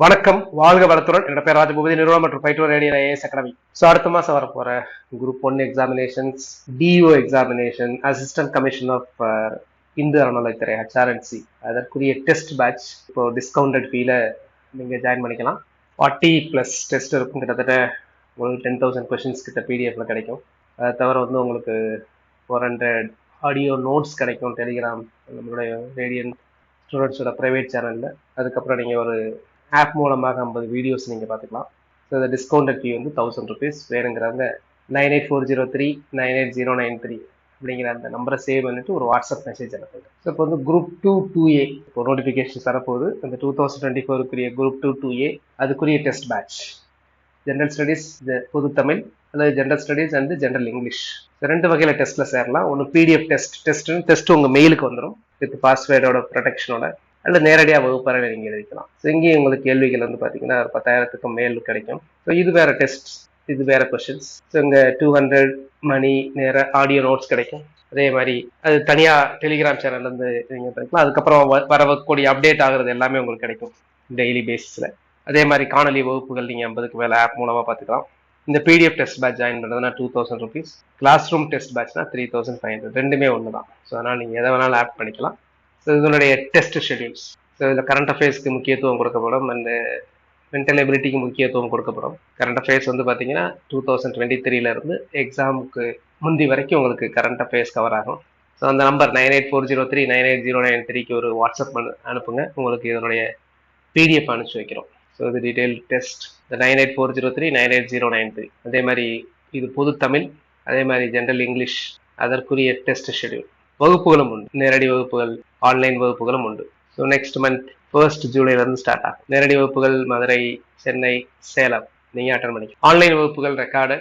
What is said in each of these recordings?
வணக்கம். வாழ்க வளத்துடன். என்னோட பேர் ராஜபூபதி. நிறுவனம் மற்றும் பயிற்று ரேடியோ ஐஏஎஸ் அகாடமி ஸோ அடுத்த மாதம் வரப்போகிற group one examinations DO examination assistant commission of Hindu அறநிலைத்துறை ஹெச்ஆர்என்சி அதற்குரிய டெஸ்ட் பேட்ச் இப்போ டிஸ்கவுண்டட் ஃபீல நீங்கள் ஜாயின் பண்ணிக்கலாம். ஃபார்ட்டி ப்ளஸ் டெஸ்ட் இருக்கும். கிட்டத்தட்ட உங்களுக்கு டென் தௌசண்ட் கொஷின்ஸ் கிட்ட பிடிஎஃப்ல கிடைக்கும். அதை தவிர வந்து உங்களுக்கு ஃபோர் ஹண்ட்ரட் ஆடியோ நோட்ஸ் கிடைக்கும். டெலிகிராம் நம்மளுடைய ரேடியன் ஸ்டூடெண்ட்ஸோட ப்ரைவேட் சேனலில் அதுக்கப்புறம் நீங்கள் ஒரு ஆப் மூலமாக ஐம்பது வீடியோஸ் நீங்கள் பார்த்துக்கலாம். ஸோ இந்த டிஸ்கவுண்டட் ஃபீ வந்து தௌசண்ட் ருபீஸ் வேணுங்கிறவங்க nine eight four zero three nine eight zero nine three அப்படிங்கிற அந்த நம்பரை சேவ் பண்ணிட்டு ஒரு வாட்ஸ்அப் மெசேஜ் அனுப்புங்க. ஸோ இப்போ வந்து குரூப் டூ டூ ஏ இப்போ நோட்டிஃபிகேஷன் தரப்போகுது அந்த டூ தௌசண்ட் டுவெண்ட்டி ஃபோருக்குரிய குரூப் டூ டூ ஏ அதுக்குரிய டெஸ்ட் பேட்ச் ஜென்ரல் ஸ்டடீஸ் பொது தமிழ் அல்லது general studies and general English ரெண்டு வகையில் டெஸ்ட்டில் சேரலாம். ஒன்று பிடிஎஃப் டெஸ்ட் டெஸ்ட்னு டெஸ்ட் உங்கள் மெயிலுக்கு வந்துடும் வித் பாஸ்வேர்டோட ப்ரொடெக்ஷனோட அல்ல நேரடியாக வகுப்பறையில் நீங்கள் எழுதிக்கலாம். ஸோ இங்கேயும் உங்களுக்கு கேள்விகள் வந்து பார்த்தீங்கன்னா ஒரு பத்தாயிரத்துக்கும் மேல் கிடைக்கும். ஸோ இது வேற டெஸ்ட் இது வேற கொஷின்ஸ் ஸோ இங்கே டூ ஹண்ட்ரட் மணி நேர ஆடியோ நோட்ஸ் கிடைக்கும். அதே மாதிரி அது தனியாக டெலிகிராம் சேனல்லேருந்து நீங்கள் படிக்கலாம் அதுக்கப்புறம் வ- வரக்கூடிய அப்டேட் ஆகுறது எல்லாமே உங்களுக்கு கிடைக்கும் டெய்லி பேசிஸில் அதே மாதிரி காணொலி வகுப்புகள் நீங்கள் ஐம்பதுக்கு மேலே ஆப் மூலமாக பார்த்துக்கலாம். இந்த பிடிஎஃப் டெஸ்ட் பேட்ச் ஜாயின் பண்ணுறதுனா two thousand rupees classroom test பேட்ச்னா three thousand five hundred ரெண்டுமே ஒன்று தான் ஸோ அதனால் நீங்கள் எதை வேணாலும் ஆப் பண்ணிக்கலாம். ஸோ இதனுடைய டெஸ்ட் ஷெடியூல்ஸ் ஸோ இதில் கரண்ட் அஃபேர்ஸ்க்கு முக்கியத்துவம் கொடுக்கப்படும். அண்ட் மென்டல் எபிலிட்டிக்கு முக்கியத்துவம் கொடுக்கப்படும். கரண்ட் அஃபேர்ஸ் வந்து பார்த்தீங்கன்னா டூ தௌசண்ட் டுவெண்ட்டி த்ரீலேருந்து எக்ஸாமுக்கு முந்தி வரைக்கும் உங்களுக்கு கரண்ட் அஃபேர்ஸ் கவர் ஆகும். ஸோ அந்த number nine eight four zero three nine eight zero nine த்ரீக்கு ஒரு வாட்ஸ்அப் அனுப்புங்க. உங்களுக்கு இதனுடைய பிடிஎஃப் அனுப்பிச்சு வைக்கிறோம். ஸோ இது detail test nine eight four zero three nine eight zero nine three அதே மாதிரி இது பொது தமிழ் அதே மாதிரி ஜென்ரல் இங்கிலீஷ் அதற்குரிய டெஸ்ட் ஷெடியூல் வகுப்புகளும் உண்டு. நேரடி வகுப்புகள் ஆன்லைன் வகுப்புகளும் உண்டு. ஸோ நெக்ஸ்ட் மந்த் ஃபர்ஸ்ட் ஜூலைலேருந்து ஸ்டார்ட் ஆகும். நேரடி வகுப்புகள் மதுரை சென்னை சேலம். நீங்கள் அட்டன் பண்ணிக்கலாம் ஆன்லைன் வகுப்புகள் record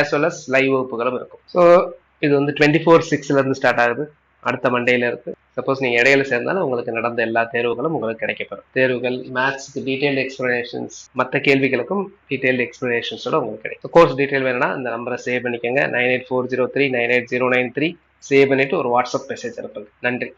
as well as live வகுப்புகளும் இருக்கும். ஸோ இது வந்து டுவெண்ட்டி ஃபோர் சிக்ஸ்லேருந்து ஸ்டார்ட் ஆகுது. அடுத்த மண்டேல இருக்கு. சப்போஸ் நீங்கள் இடையில சேர்ந்தாலும் உங்களுக்கு நடந்த எல்லா தேர்வுகளும் உங்களுக்கு கிடைக்கப்படும் தேர்வுகள் மேத்ஸ்க்கு டீடைல்டு எக்ஸ்பிளனேஷன்ஸ் மற்ற கேள்விகளுக்கும் டீடைல்டு எக்ஸ்பிளனேஷன்ஸோட உங்களுக்கு கிடைக்கும். கோர்ஸ் டீடைல் வேணும்னா இந்த நம்பரை சேவ் பண்ணிக்கோங்க. Nine eight four zero three nine eight zero nine three save பண்ணிட்டு ஒரு வாட்ஸ்அப் மெசேஜ் அனுப்புங்க. நன்றி.